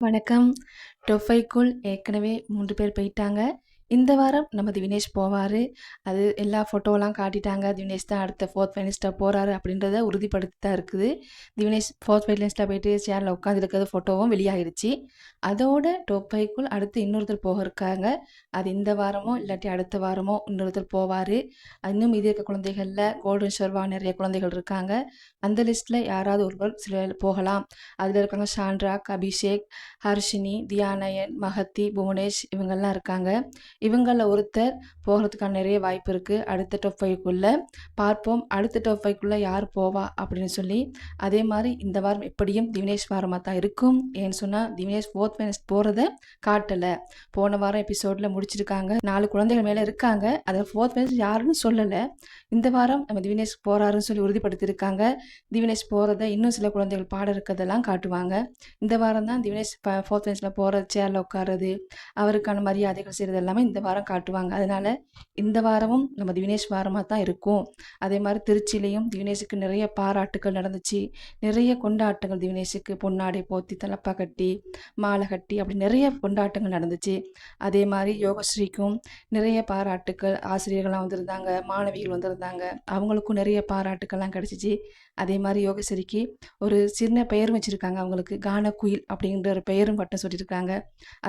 வணக்கம். டொஃபைக்குள் ஏற்கனவே மூன்று பேர் போயிட்டாங்க. இந்த வாரம் நம்ம திவினேஷ் போவார். அது எல்லா ஃபோட்டோலாம் காட்டிட்டாங்க. திவினேஷ் தான் அடுத்த ஃபோர்த் ஃபைனலிஸ்ட்டாக போகிறாரு அப்படின்றத உறுதிப்படுத்தி தான் இருக்குது திவினேஷ் ஃபோர்த் ஃபைனலிஸ்ட்டாக போயிட்டு சேரில் உட்காந்துருக்கிறது ஃபோட்டோவும் வெளியாகிடுச்சு அதோட டொஃபைக்குள் அடுத்து இன்னொருத்தர் போக இருக்காங்க. அது இந்த வாரமோ இல்லாட்டி அடுத்த வாரமோ இன்னொருத்தர் போவார். இன்னும் மீதி இருக்க குழந்தைகளில் கோல்டன் ஷர்வா நிறைய குழந்தைகள் இருக்காங்க. அந்த லிஸ்ட்டில் யாராவது ஒருவர் சில போகலாம். அதில் இருக்காங்க ஷான்ட்ராக் அபிஷேக் ஹர்ஷினி தியானயன் மகத்தி புவனேஷ் இவங்கெல்லாம் இருக்காங்க. இவங்களில் ஒருத்தர் போகிறதுக்கான நிறைய வாய்ப்பு இருக்குது அடுத்த டாப் ஃபைவ்க்குள்ளே பார்ப்போம். அடுத்த டாப் ஃபைவ்க்குள்ளே யார் போவா அப்படின்னு சொல்லி. அதே மாதிரி இந்த வாரம் எப்படியும் திவினேஷ் வாரமாக தான் இருக்கும். ஏன்னு சொன்னால் திவினேஷ் ஃபோர்த் ஃபைனல்ஸ் போகிறத காட்டலை. போன வாரம் எபிசோடில் முடிச்சிருக்காங்க. நாலு குழந்தைகள் மேலே இருக்காங்க. அதை ஃபோர்த் ஃபைனல்ஸ் யாருன்னு சொல்லலை. இந்த வாரம் நம்ம திவினேஷ் போகிறாருன்னு சொல்லி உறுதிப்படுத்தியிருக்காங்க. திவினேஷ் போகிறத இன்னும் சில குழந்தைகள் பாட இருக்கிறதெல்லாம் காட்டுவாங்க. இந்த வாரம் தான் திவினேஷ் ஃபோர்த் ஃபைனல்ஸில் போகிற சேரில் உட்காருறது அவருக்கான மரியாதைகள் செய்கிறது எல்லாமே இந்த வாரம் காட்டுவாங்க. அதனால் இந்த வாரமும் நம்ம திவினேஷ் வாரமாக தான் இருக்கும். அதே மாதிரி திருச்சியிலையும் திவினேஷுக்கு நிறைய பாராட்டுகள் நடந்துச்சு. நிறைய கொண்டாட்டங்கள் திவினேஷுக்கு பொன்னாடை போத்தி தலப்பா கட்டி மாலை கட்டி அப்படி நிறைய கொண்டாட்டங்கள் நடந்துச்சு. அதே மாதிரி யோகஸ்ரீக்கும் நிறைய பாராட்டுக்கள் ஆசிரியர்கள்லாம் வந்திருந்தாங்க மாணவிகள் வந்திருந்தாங்க. அவங்களுக்கும் நிறைய பாராட்டுக்கள்லாம் கிடச்சிச்சு. அதே மாதிரி யோகஸ்ரீக்கு ஒரு சின்ன பெயரும் வச்சுருக்காங்க. அவங்களுக்கு கான குயில் அப்படின்ற ஒரு பெயரும் பட்டம் சொல்லியிருக்காங்க.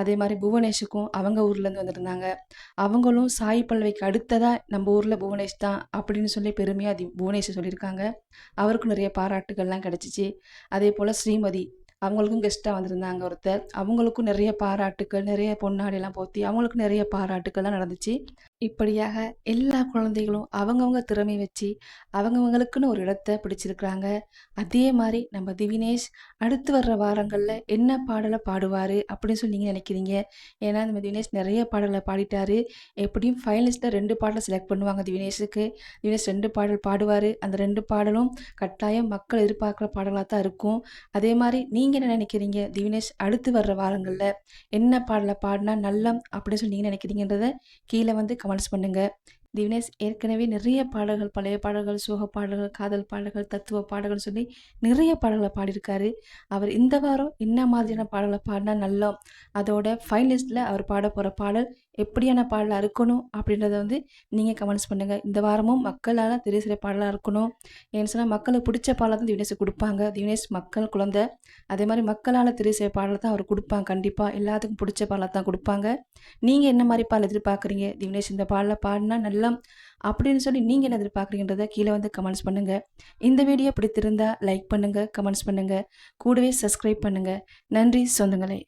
அதே மாதிரி புவனேஷுக்கும் அவங்க ஊர்லேருந்து வந்திருந்தாங்க. அவங்களும் சாய் பல்லவிக்கு அடுத்ததாக நம்ம ஊரில் புவனேஷ் தான் அப்படின்னு சொல்லி பெருமையாக அதி புவனேஷ் சொல்லியிருக்காங்க. அவருக்கும் நிறைய பாராட்டுகள்லாம் கிடச்சிச்சு. அதே போல் ஸ்ரீமதி அவங்களுக்கும் கெஸ்ட்டாக வந்திருந்தாங்க ஒருத்தர். அவங்களுக்கும் நிறைய பாராட்டுக்கள் நிறைய பொன்னாடிலாம் போத்தி அவங்களுக்கும் நிறைய பாராட்டுக்கள்லாம் நடந்துச்சு. இப்படியாக எல்லா குழந்தைகளும் அவங்கவுங்க திறமை வச்சு அவங்கவுங்களுக்குன்னு ஒரு இடத்த பிடிச்சிருக்கிறாங்க. அதே மாதிரி நம்ம திவினேஷ் அடுத்து வர்ற வாரங்களில் என்ன பாடலை பாடுவார் அப்படின்னு சொல்லி நீங்கள் நினைக்கிறீங்க? ஏன்னா நம்ம திவினேஷ் நிறைய பாடலை பாடிட்டாரு. எப்படியும் ஃபைனலிஸ்ட்டில் ரெண்டு பாடலை செலக்ட் பண்ணுவாங்க திவினேஷுக்கு. திவினேஷ் ரெண்டு பாடல் பாடுவார். அந்த ரெண்டு பாடலும் கட்டாயம் மக்கள் எதிர்பார்க்குற பாடலாக தான் இருக்கும். அதே மாதிரி நீங்கள் என்ன நினைக்கிறீங்க? திவினேஷ் அடுத்து வர்ற வாரங்களில் என்ன பாடலை பாடினா நல்லம் அப்படின்னு சொல்லி நீங்கள் நினைக்கிறீங்கன்றதை கீழே வந்து கமெண்ட்ஸ் பண்ணுங்கள் திவினேஷ் ஏற்கனவே நிறைய பாடல்கள் பழைய பாடல்கள் சோக பாடல்கள் காதல் பாடல்கள் தத்துவ பாடல்கள் சொல்லி நிறைய பாடல்களை பாடியிருக்காரு. அவர் இந்த வாரம் என்ன மாதிரியான பாடலை பாடினா நல்லா அதோட ஃபைனலிஸ்ட்டில் அவர் பாட போகிற பாடல் எப்படியான பாடலாக இருக்கணும் அப்படின்றத வந்து நீங்கள் கமெண்ட்ஸ் பண்ணுங்கள் இந்த வாரமும் மக்களால் தெரிய சில பாடலாக இருக்கணும். ஏன்னு சொன்னால் மக்களுக்கு பிடிச்ச பாடலை தான் திவினேஷ் கொடுப்பாங்க. திவினேஷ் மக்கள் குழந்தை. அதே மாதிரி மக்களால் தெரிய சில பாடலை தான் அவர் கொடுப்பாங்க. கண்டிப்பாக எல்லாத்துக்கும் பிடிச்ச பாடலை தான் கொடுப்பாங்க. நீங்கள் என்ன மாதிரி பாடல் எதிர்பார்க்குறீங்க? திவினேஷ் இந்த பாடலை பாடினா நல்லா அப்படின்னு சொல்லி நீங்கள் என்ன எதிர்பார்க்குறீன்றத கீழே வந்து கமெண்ட்ஸ் பண்ணுங்கள் இந்த வீடியோ பிடித்திருந்தால் லைக் பண்ணுங்கள் கமெண்ட்ஸ் பண்ணுங்கள் கூடவே சப்ஸ்கிரைப் பண்ணுங்கள் நன்றி சொந்தங்களே.